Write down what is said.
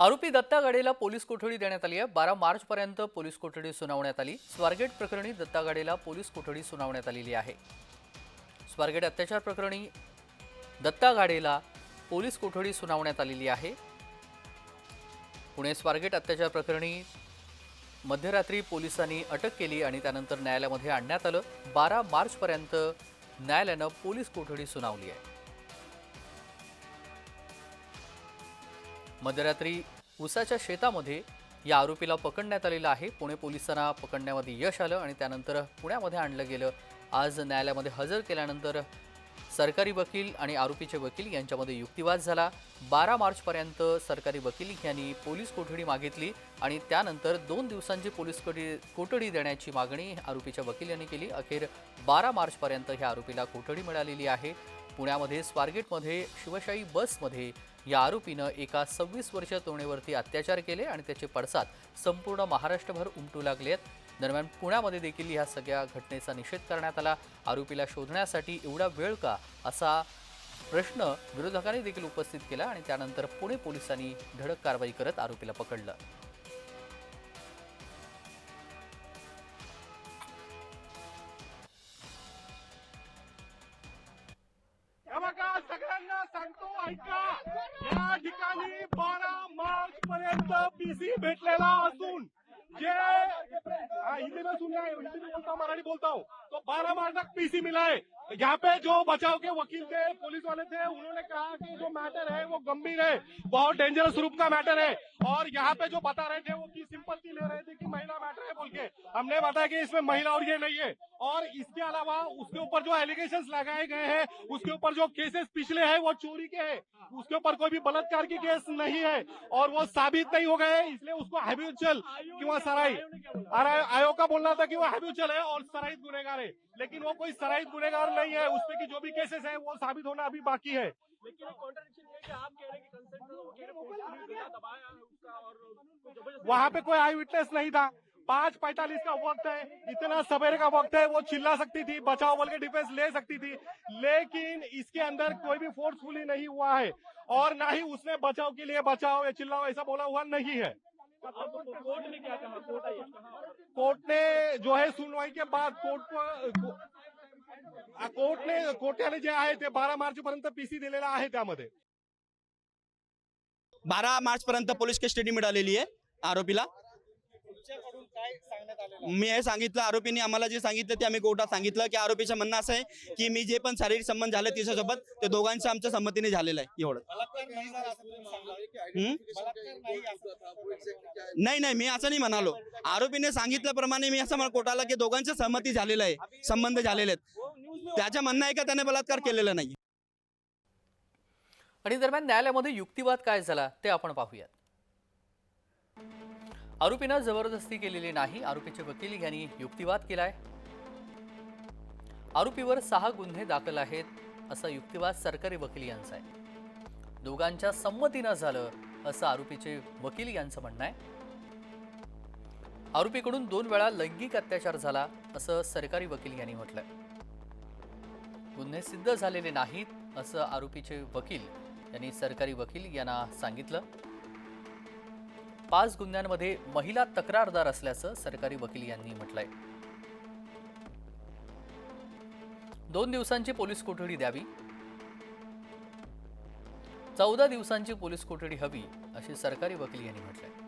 आरोपी दत्ता गाडेला पोलीस कोठडी देण्यात आली आहे. बारा मार्चपर्यंत पोलीस कोठडी सुनावण्यात आली. स्वारगेट प्रकरणी दत्ता गाडेला पोलीस कोठडी सुनावण्यात आलेली आहे. स्वारगेट अत्याचार प्रकरणी दत्ता गाडेला पोलीस कोठडी सुनावण्यात आलेली आहे. पुणे स्वारगेट अत्याचार प्रकरणी मध्यरात्री पोलिसांनी अटक केली आणि त्यानंतर न्यायालयामध्ये आणण्यात आलं. बारा मार्चपर्यंत न्यायालयानं पोलीस कोठडी सुनावली आहे. मध्यरात्री उसाच्या शेतामध्ये या आरोपीला पकडण्यात आलेलं आहे. पुणे पोलिसांना पकडण्यामध्ये यश आलं आणि त्यानंतर पुण्यामध्ये आणलं गेलं. आज न्यायालयामध्ये हजर केल्यानंतर सरकारी वकील आणि आरोपीचे वकील यांच्यामध्ये युक्तिवाद झाला. बारा मार्चपर्यंत सरकारी वकील यांनी पोलीस कोठडी मागितली आणि त्यानंतर दोन दिवसांची पोलीस कोठडी कोठडी देण्याची मागणी आरोपीच्या वकील यांनी केली. अखेर बारा मार्चपर्यंत ह्या आरोपीला कोठडी मिळालेली आहे. पुण्यामध्ये स्वारगेटमध्ये शिवशाही बसमध्ये या आरोपीनं एका सव्वीस वर्ष तरुणीवरती अत्याचार केले आणि त्याचे पडसाद संपूर्ण महाराष्ट्रभर उमटू लागले आहेत. दरम्यान पुण्यामध्ये देखील ह्या सगळ्या घटनेचा निषेध करण्यात आला. आरोपीला शोधण्यासाठी एवढा वेळ का? असा प्रश्न विरोधकांनी देखील उपस्थित केला आणि त्यानंतर पुणे पोलिसांनी धडक कारवाई करत आरोपीला पकडलं. सांगतो ऐका. या ठिकाणी बारा मार्च पर्यंत पीसी भेटलेला असून जे हिंदी में सुनना है हिंदी में बोलता हूँ मराठी बोलता हूँ. तो बारह मार्च तक पीसी मिला है यहाँ पे जो बचाव के वकील थे, पुलिस वाले थे, उन्होंने कहा कि जो मैटर है, वो गंभीर है, बहुत डेंजरस रूप का मैटर है। और यहाँ पे जो बता रहे थे, वो की सिंपत्ति ले रहे थे कि महिला मैटर है बोल के। हमने बताया कि इसमें महिला और ये नहीं है। और इसके अलावा उसके ऊपर जो एलिगेशन लगाए गए हैं, उसके ऊपर जो केसेस पिछले हैं, वो चोरी के हैं। उसके ऊपर कोई भी बलात्कार की केस नहीं है और वो साबित नहीं हो गए इसलिए उसको हैब्यूचल किंवा सराई आयोग का बोलना था कि वो हैब्यूचल है और सराईत गुनेगार है। लेकिन वो कोई सराईत गुनेगार नहीं है उसपे की जो भी केसेस है वो साबित होना अभी बाकी है। लेकिन कॉन्ट्रडिक्शन ये है कि आप कह रहे हैं कि कंसेंट वो कह रहे हैं पुलिस ने गला दबाया है उसका और कुछ ज़बरदस्ती वहाँ पे कोई आई विटनेस नहीं था। पाँच पैतालीस का वक्त है इतना सवेरे का वक्त है वो चिल्ला सकती थी बचाव बल के डिफेंस ले सकती थी लेकिन इसके अंदर कोई भी फोर्सफुली नहीं हुआ है। और ना ही उसने बचाव के लिए बचाओ या चिल्लाओ ऐसा बोला हुआ नहीं है। कोर्ट ने क्या कहा? कोर्ट ने जो है सुनवाई के बाद कोर्ट को कोर्टने कोर्टाने जे आहे ते बारा मार्च पर्यंत पीसी दिलेला आहे त्यामध्ये. बारा मार्च पर्यंत पोलीस कस्टडी मिळालेली आहे आरोपीला. मी हे सांगितलं आरोपीने आम्हाला जे सांगितलं ते आम्ही कोर्टात सांगितलं की आरोपीचं म्हणणं असं आहे की मी जे पण शारीरिक संबंध झाले तिच्यासोबत ते दोघांचं आमच्या संमतीने झालेलं आहे एवढं? नाही नाही मी असं नाही म्हणालो. आरोपीने सांगितल्याप्रमाणे मी असं म्हणा कोर्टाला की दोघांचं सहमती झालेलं आहे संबंध झालेले आहेत. त्याचं म्हणणं आहे का त्याने बलात्कार केलेला नाही? आणि दरम्यान न्यायालयामध्ये युक्तिवाद काय झाला ते आपण पाहूयात. आरोपीनं जबरदस्ती केलेली नाही आरोपीचे वकील यांनी युक्तिवाद केलाय. आरोपीवर सहा गुन्हे दाखल आहेत असा युक्तिवाद सरकारी वकील यांचा आहे. दोघांच्या संमतीनं झालं असं आरोपीचे वकील यांचं म्हणणं आहे. आरोपीकडून दोन वेळा लैंगिक अत्याचार झाला असं सरकारी वकील यांनी म्हटलंय. गुन्हे सिद्ध झालेले नाहीत असं आरोपीचे वकील यांनी सरकारी वकील यांना सांगितलं. पाच गुन्ह्यांमध्ये महिला तक्रारदार असल्याचं सरकारी वकील यांनी म्हटलंय. दोन दिवसांची पोलीस कोठडी द्यावी? चौदा दिवसांची पोलीस कोठडी हवी असे सरकारी वकील यांनी म्हटलंय.